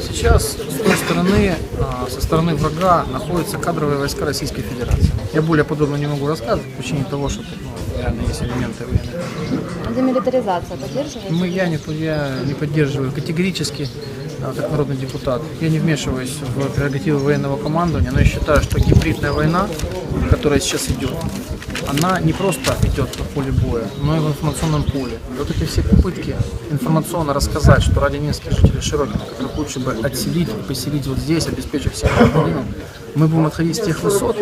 Сейчас с той стороны, а, со стороны врага, находятся кадровые войска Российской Федерации. Я более подробно не могу рассказывать, по причине того, что тут ну, реально есть элементы военной. Демилитаризация поддерживаете? Мы, я, не, я не поддерживаю категорически, а, как народный депутат. Я не вмешиваюсь в прерогативы военного командования, но я считаю, что гибридная война, которая сейчас идет, она не просто идет на поле боя, но и в информационном поле. И вот эти все попытки информационно рассказать, что ради нескольких жителей Широкина, которых лучше бы отселить, поселить вот здесь, обеспечив всем необходимым, мы будем отходить с тех высот.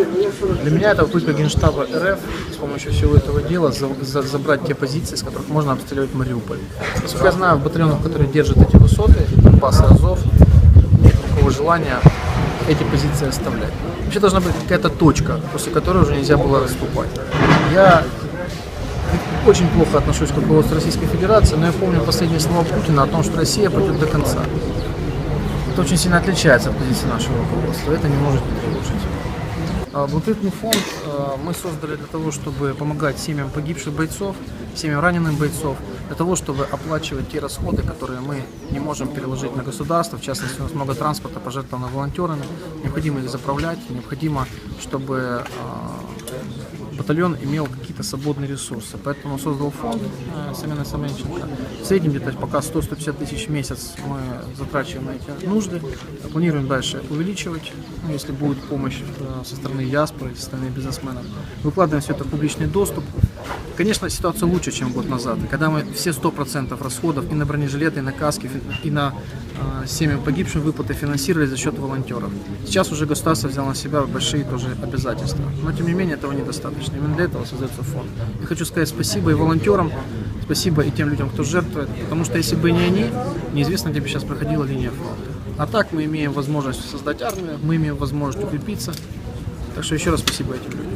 Для меня это попытка Генштаба РФ с помощью всего этого дела за- за- забрать те позиции, с которых можно обстреливать Мариуполь. Насколько я знаю, в батальонах, которые держат эти высоты, Донбасс и Азов, нет никакого желания эти позиции оставлять. Вообще должна быть какая-то точка, после которой уже нельзя было расступать. Я очень плохо отношусь к руководству Российской Федерации, но я помню последние слова Путина о том, что Россия пойдет до конца. Это очень сильно отличается от позиции нашего руководства. Это не может не тревожить. Благотворительный фонд а, мы создали для того, чтобы помогать семьям погибших бойцов, семьям раненых бойцов, для того, чтобы оплачивать те расходы, которые мы не можем переложить на государство. В частности, у нас много транспорта пожертвовано волонтерами. Необходимо их заправлять, необходимо, чтобы а, батальон имел какие-то свободные ресурсы. Поэтому создал фонд э, Семена Семенченко. В среднем где-то пока 100-150 тысяч в месяц мы затрачиваем на эти нужды. Планируем дальше увеличивать, ну, если будет помощь э, со стороны диаспоры, со стороны бизнесменов. Выкладываем все это в публичный доступ. Конечно, ситуация лучше, чем год назад. Когда мы все 100% расходов и на бронежилеты, и на каски, и на э, семьям погибшим выплаты финансировали за счет волонтеров. Сейчас уже государство взяло на себя большие тоже обязательства. Но тем не менее этого недостаточно. Именно для этого создается фонд. Я хочу сказать спасибо и волонтерам, спасибо и тем людям, кто жертвует, потому что если бы не они, неизвестно, где бы сейчас проходила линия фронта. А так мы имеем возможность создать армию, мы имеем возможность укрепиться. Так что еще раз спасибо этим людям.